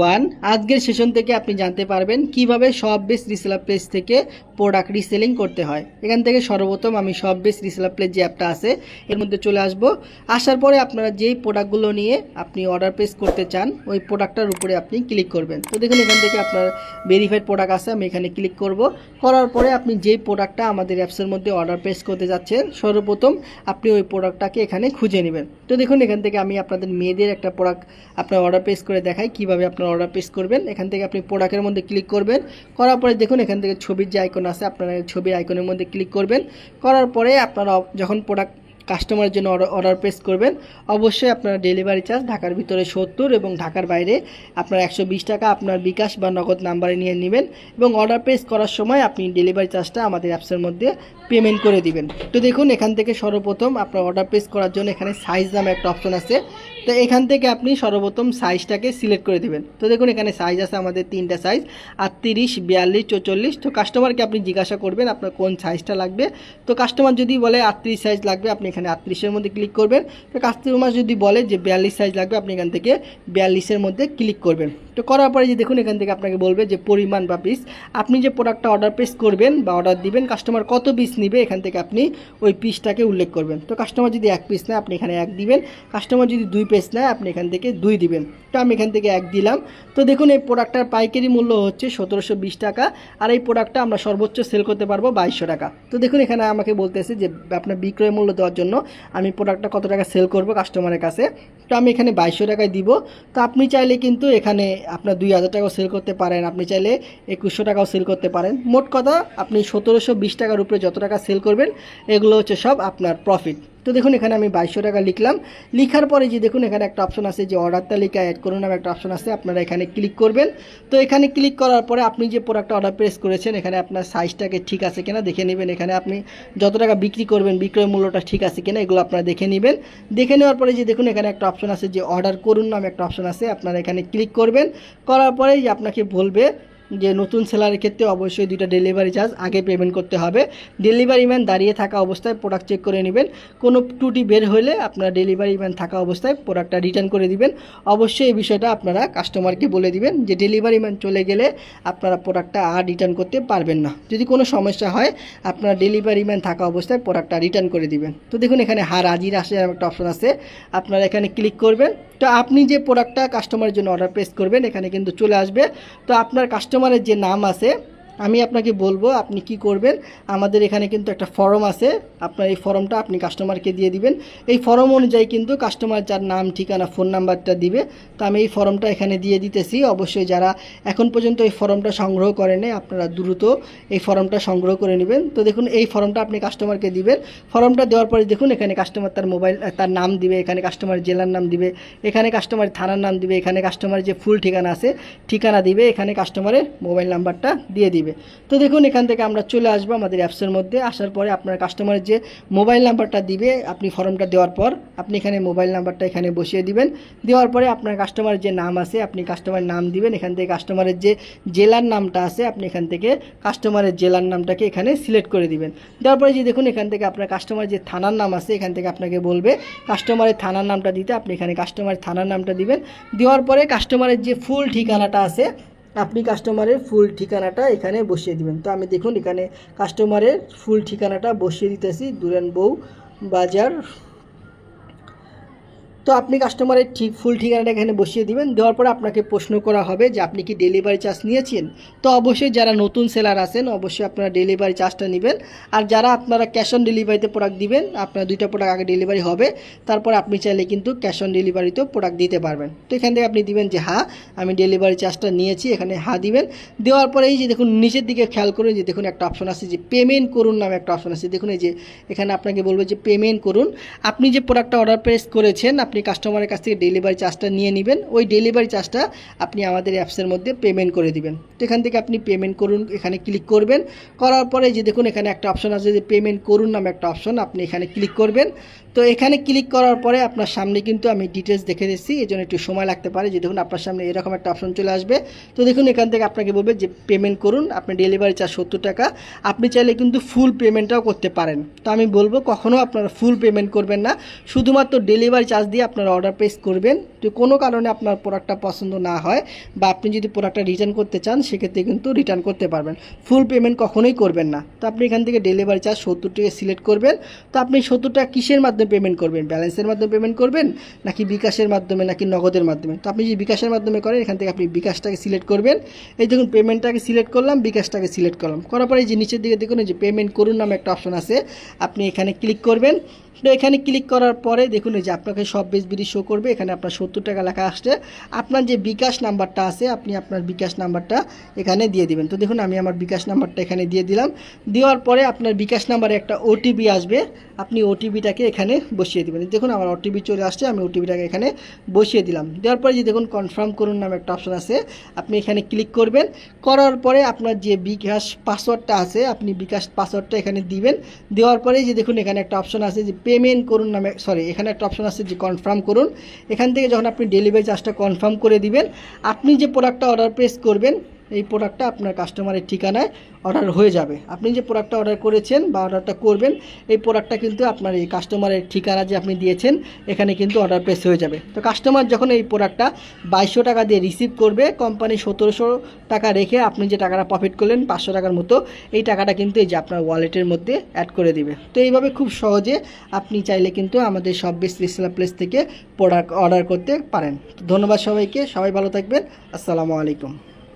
One, আজকের session থেকে আপনি জানতে পারবেন কীভাবে সব বেস রিসেলার প্লেস থেকে প্রোডাক্ট রিসেলিং করতে হয়। এখান থেকে সর্বপ্রথম আমি সব বেস রিসেলার প্লেস যে অ্যাপটা আছে, এর মধ্যে চলে আসব। আসার পরে আপনারা যেই প্রোডাক্টগুলো নিয়ে আপনি অর্ডার প্লেস করতে চান, ওই প্রোডাক্টটার উপরে আপনি ক্লিক করবেন। তো দেখুন, এখান থেকে আপনার ভেরিফাইড প্রোডাক্ট আছে, আমি এখানে ক্লিক করব। করার পরে আপনি যেই প্রোডাক্টটা আমাদের অ্যাপসের মধ্যে অর্ডার প্লেস করতে যাচ্ছেন, সর্বপ্রথম আপনি ওই প্রোডাক্টটাকে এখানে খুঁজে নেবেন। তো দেখুন, এখান থেকে আমি আপনাদের মেয়েদের একটা প্রোডাক্ট আপনার অর্ডার প্লেস করে দেখাই, কীভাবে আপনার অর্ডার প্লেস করবেন, এখান থেকে আপনি প্রোডাক্টের মধ্যে ক্লিক করবেন, করার পরে দেখুন এখান থেকে ছবির যে আইকন আছে, আপনারা ছবির আইকনের মধ্যে ক্লিক করবেন, করার পরে আপনারা যখন প্রোডাক্ট কাস্টমারের জন্য অর্ডার প্লেস করবেন, অবশ্যই আপনার ডেলিভারি চার্জ ঢাকার ভিতরে সত্তর এবং ঢাকার বাইরে আপনার একশো বিশ টাকা আপনার বিকাশ বা নগদ নাম্বারে নিয়ে নেবেন এবং অর্ডার প্লেস করার সময় আপনি ডেলিভারি চার্জটা আমাদের অ্যাপসের মধ্যে পেমেন্ট করে দিবেন। তো দেখুন এখান থেকে সর্বপ্রথম আপনার অর্ডার প্লেস করার জন্য এখানে সাইজ নামে একটা অপশন আছে। তো এখান থেকে আপনি সর্বপ্রথম সাইজটাকে সিলেক্ট করে দেবেন। তো দেখুন, এখানে সাইজ আছে আমাদের তিনটা সাইজ আটত্রিশ, বিয়াল্লিশ, চৌচল্লিশ। তো কাস্টমারকে আপনি জিজ্ঞাসা করবেন আপনার কোন সাইজটা লাগবে। তো কাস্টমার যদি বলে আটত্রিশ সাইজ লাগবে, আপনি এখানে আটত্রিশের মধ্যে ক্লিক করবেন। তো কাস্টমার যদি বলে যে বিয়াল্লিশ সাইজ লাগবে, আপনি এখান থেকে বিয়াল্লিশের মধ্যে ক্লিক করবেন। তো করার পরে যে দেখুন, এখান থেকে আপনাকে বলবে যে পরিমাণ বা পিস আপনি যে প্রোডাক্টটা অর্ডার প্লেস করবেন বা অর্ডার দিবেন কাস্টমার কত পিস নিবে, এখান থেকে আপনি ওই পিসটাকে উল্লেখ করবেন। তো কাস্টমার যদি এক পিস নেয়, আপনি এখানে এক দিবেন। কাস্টমার যদি দুই পিস নেয়, আপনি এখান থেকে দুই দিবেন। তো আমি এখান থেকে এক দিলাম। তো দেখুন, এই প্রোডাক্টটার পাইকারি মূল্য হচ্ছে সতেরোশো বিশ টাকা আর এই প্রোডাক্টটা আমরা সর্বোচ্চ সেল করতে পারব বাইশশো টাকা। তো দেখুন, এখানে আমাকে বলতেছে যে আপনার বিক্রয় মূল্য দেওয়ার জন্য আমি প্রোডাক্টটা কত টাকা সেল করব কাস্টমারের কাছে। তো আমি এখানে বাইশশো টাকায় দিব। তো আপনি চাইলে কিন্তু এখানে আপনার দুই হাজার টাকাও সেল করতে পারেন। আপনি চাইলে একুশশো টাকাও সেল করতে পারেন। মোট কথা, আপনি সতেরোশো বিশ টাকার উপরে যত টাকা সেল করবেন, এগুলো হচ্ছে সব আপনার প্রফিট তো দেখুন, এখানে আমি বাইশশো টাকা লিখলাম। লিখার পরে যে দেখুন, এখানে একটা অপশন আছে যে অর্ডার তালিকা অ্যাড করুন নামে একটা অপশন আছে, আপনারা এখানে ক্লিক করবেন। তো এখানে ক্লিক করার পরে আপনি যে প্রোডাক্টটা অর্ডার প্রেস করেছেন, এখানে আপনার সাইজটাকে ঠিক আছে কিনা দেখে নেবেন। এখানে আপনি যত টাকা বিক্রি করবেন, বিক্রয় মূল্যটা ঠিক আছে কিনা, এগুলো আপনারা দেখে নেবেন। দেখে নেওয়ার পরে যে দেখুন, এখানে একটা অপশন আছে যে অর্ডার করুন নামে একটা অপশন আছে, আপনারা এখানে ক্লিক করবেন। করার পরেই যে আপনাকে বলবে যে নতুন সেলারের ক্ষেত্রে অবশ্যই দুইটা ডেলিভারি চার্জ আগে পেমেন্ট করতে হবে। ডেলিভারি ম্যান দাঁড়িয়ে থাকা অবস্থায় প্রোডাক্ট চেক করে নেবেন। কোনো ত্রুটি বের হলে আপনারা ডেলিভারি ম্যান থাকা অবস্থায় প্রোডাক্টটা রিটার্ন করে দিবেন। অবশ্যই এই বিষয়টা আপনারা কাস্টমারকে বলে দিবেন যে ডেলিভারি ম্যান চলে গেলে আপনারা প্রোডাক্টটা আর রিটার্ন করতে পারবেন না। যদি কোনো সমস্যা হয়, আপনারা ডেলিভারি ম্যান থাকা অবস্থায় প্রোডাক্টটা রিটার্ন করে দিবেন। তো দেখুন এখানে হার হাজির আসে একটা অপশন আছে। আপনারা এখানে ক্লিক করবেন। তো আপনি যে প্রোডাক্টটা কাস্টমারের জন্য অর্ডার প্লেস করবেন, এখানে কিন্তু চলে আসবে। তো আপনার কাস্টমারের যে নাম আছে আমি আপনাকে বলব, আপনি কি করবেন, আমাদের এখানে কিন্তু একটা ফর্ম আছে। আপনার এই ফর্মটা আপনি কাস্টমারকে দিয়ে দিবেন। এই ফর্ম অনুযায়ী কিন্তু কাস্টমার যার নাম, ঠিকানা ফোন নাম্বারটা দিবে। তো আমি এই ফর্মটা এখানে দিয়ে দিতেছি। অবশ্যই যারা এখন পর্যন্ত এই ফর্মটা সংগ্রহ করেনি আপনারা দ্রুত এই ফর্মটা সংগ্রহ করে নেবেন। তো দেখুন, এই ফর্মটা আপনি কাস্টমারকে দিবেন। ফর্মটা দেওয়ার পরে দেখুন, এখানে কাস্টমার তার মোবাইল তার নাম দিবে, এখানে কাস্টমার জেলার নাম দিবে, এখানে কাস্টমার থানার নাম দিবে, এখানে কাস্টমারের যে ফুল ঠিকানা আছে, ঠিকানা দিবে, এখানে কাস্টমারের মোবাইল নাম্বারটা দিয়ে দিবে। তো দেখুন, এখান থেকে আমরা চলে আসব আমাদের অ্যাপসের মধ্যে। আসার পরে আপনার কাস্টমারের যে মোবাইল নাম্বারটা দিবে, আপনি ফর্মটা দেওয়ার পর আপনি এখানে মোবাইল নাম্বারটা এখানে বসিয়ে দিবেন। দেওয়ার পরে আপনার কাস্টমারের যে নাম আছে, আপনি কাস্টমারের নাম দিবেন। এখান থেকে কাস্টমারের যে জেলার নামটা আছে, আপনি এখান থেকে কাস্টমারের জেলার নামটাকে এখানে সিলেক্ট করে দিবেন। দেওয়ার পরে যে দেখুন, এখান থেকে আপনার কাস্টমার যে থানার নাম আছে, এখান থেকে আপনাকে বলবে কাস্টমারের থানার নামটা দিতে। আপনি এখানে কাস্টমারের থানার নামটা দিবেন। দেওয়ার পরে কাস্টমারের যে ফুল ঠিকানাটা আছে আপনি কাস্টমারের ফুল ঠিকানাটা এখানে বসিয়ে দিবেন। তো আমি দেখুন এখানে কাস্টমারের ফুল ঠিকানাটা বসিয়ে দিতেছি। দুরান বউ বাজার তো আপনি কাস্টমারের ঠিক ফুল ঠিকানাটা এখানে বসিয়ে দিবেন। দেওয়ার পরে আপনাকে প্রশ্ন করা হবে যে আপনি কি ডেলিভারি চার্জ নিয়েছেন? তো অবশ্যই যারা নতুন সেলার আছেন, অবশ্যই আপনারা ডেলিভারি চার্জটা নেবেন। আর যারা আপনারা ক্যাশ অন ডেলিভারিতে প্রোডাক্ট দিবেন, আপনার দুইটা প্রোডাক্ট আগে ডেলিভারি হবে। তারপর আপনি চাইলে কিন্তু ক্যাশ অন ডেলিভারিতেও প্রোডাক্ট দিতে পারবেন। তো এখান থেকে আপনি দিবেন যে হ্যাঁ আমি ডেলিভারি চার্জটা নিয়েছি, এখানে হ্যাঁ দিবেন। দেওয়ার পরে এই যে দেখুন, নিচের দিকে খেয়াল করুন যে দেখুন একটা অপশন আছে যে পেমেন্ট করুন নামে একটা অপশন আছে। দেখুন এই যে, এখানে আপনাকে বলব যে পেমেন্ট করুন। আপনি যে প্রোডাক্টটা অর্ডার প্লেস করেছেন আপনি কাস্টমারের কাছ থেকে ডেলিভারি চার্জটা নিয়ে নেবেন। ওই ডেলিভারি চার্জটা আপনি আমাদের অ্যাপসের মধ্যে পেমেন্ট করে দিবেন। তো এখান থেকে আপনি পেমেন্ট করুন, এখানে ক্লিক করবেন। করার পরে যে দেখুন, এখানে একটা অপশন আছে যে পেমেন্ট করুন নামে একটা অপশন আপনি এখানে ক্লিক করবেন। তো এখানে ক্লিক করার পরে আপনার সামনে কিন্তু আমি ডিটেলস দেখে দিচ্ছি, এই জন্য একটু সময় লাগতে পারে। যে দেখুন, আপনার সামনে এরকম একটা অপশন চলে আসবে। তো দেখুন, এখান থেকে আপনাকে বলবে যে পেমেন্ট করুন, আপনি ডেলিভারি চার্জ সত্তর টাকা। আপনি চাইলে কিন্তু ফুল পেমেন্টটাও করতে পারেন। তো আমি বলব কখনও আপনারা ফুল পেমেন্ট করবেন না। শুধুমাত্র ডেলিভারি চার্জ দিয়ে আপনারা অর্ডার প্লেস করবেন। যদি কোনো কারণে আপনার প্রোডাক্টটা পছন্দ না হয় বা আপনি যদি প্রোডাক্টটা রিটার্ন করতে চান, সেক্ষেত্রে কিন্তু রিটার্ন করতে পারবেন। ফুল পেমেন্ট কখনোই করবেন না। তো আপনি এখান থেকে ডেলিভারি চার্জ সত্তর টাকা সিলেক্ট করবেন। তো আপনি সত্তরটা কিসের মাধ্যমে পেমেন্ট করবেন? ব্যালেন্সের মাধ্যমে পেমেন্ট করবেন? নাকি বিকাশের মাধ্যমে, নাকি নগদের মাধ্যমে? তো আপনি যদি বিকাশের মাধ্যমে করেন, এখান থেকে আপনি বিকাশটাকে সিলেক্ট করবেন। এই দেখুন পেমেন্টটাকে সিলেক্ট করলাম, বিকাশটাকে সিলেক্ট করলাম। করার পরে এই যে নিচের দিকে দেখুন যে পেমেন্ট করুন নামে একটা অপশন আছে। আপনি এখানে ক্লিক করবেন। তো এখানে ক্লিক করার পরে দেখুন যে আপনাকে সব বেশ বিডি শো করবে, এখানে আপনার সত্তর টাকা লেখা আসছে। আপনার যে বিকাশ নাম্বারটা আছে, আপনি আপনার বিকাশ নাম্বারটা এখানে দিয়ে দিবেন। তো দেখুন, আমি আমার বিকাশ নাম্বারটা এখানে দিয়ে দিলাম। দেওয়ার পরে আপনার বিকাশ নাম্বারে একটা ওটিপি আসবে। আপনি ওটিপিটাকে এখানে বসিয়ে দেবেন। দেখুন আমার ওটিপি চলে আসছে, আমি ওটিপিটাকে এখানে বসিয়ে দিলাম। দেওয়ার পরে যে দেখুন কনফার্ম করুন নামে একটা অপশন আছে, আপনি এখানে ক্লিক করবেন। করার পরে আপনার যে বিকাশ পাসওয়ার্ডটা আছে, আপনি বিকাশ পাসওয়ার্ডটা এখানে দিবেন। দেওয়ার পরে যে দেখুন এখানে একটা অপশন আছে যে পেমেন্ট করুন নামে সরি এখানে একটা অপশন আছে যে কনফার্ম করুন। এখান থেকে যখন আপনি ডেলিভারি চার্জটা কনফার্ম করে দিবেন, আপনি যে প্রোডাক্টটা অর্ডার প্লেস করবেন এই প্রোডাক্টটা আপনার কাস্টমারের ঠিকানায় অর্ডার হয়ে যাবে। আপনি যে প্রোডাক্টটা অর্ডার করেছেন বা অর্ডারটা করবেন, এই প্রোডাক্টটা কিন্তু আপনার এই কাস্টমারের ঠিকানা যে আপনি দিয়েছেন, এখানে কিন্তু অর্ডার প্লেস হয়ে যাবে। তো কাস্টমার যখন এই প্রোডাক্টটা বাইশশো টাকা দিয়ে রিসিভ করবে কোম্পানি সতেরোশো টাকা রেখে আপনি যে টাকাটা প্রফিট করলেন, পাঁচশো টাকার মতো, এই টাকাটা কিন্তু এই যে আপনার ওয়ালেটের মধ্যে অ্যাড করে দিবে। তো এইভাবে খুব সহজে আপনি চাইলে কিন্তু আমাদের সব বেশ রিসেলার প্লেস থেকে প্রোডাক্ট অর্ডার করতে পারেন। তো ধন্যবাদ সবাইকে, সবাই ভালো থাকবেন। আসসালামু আলাইকুম।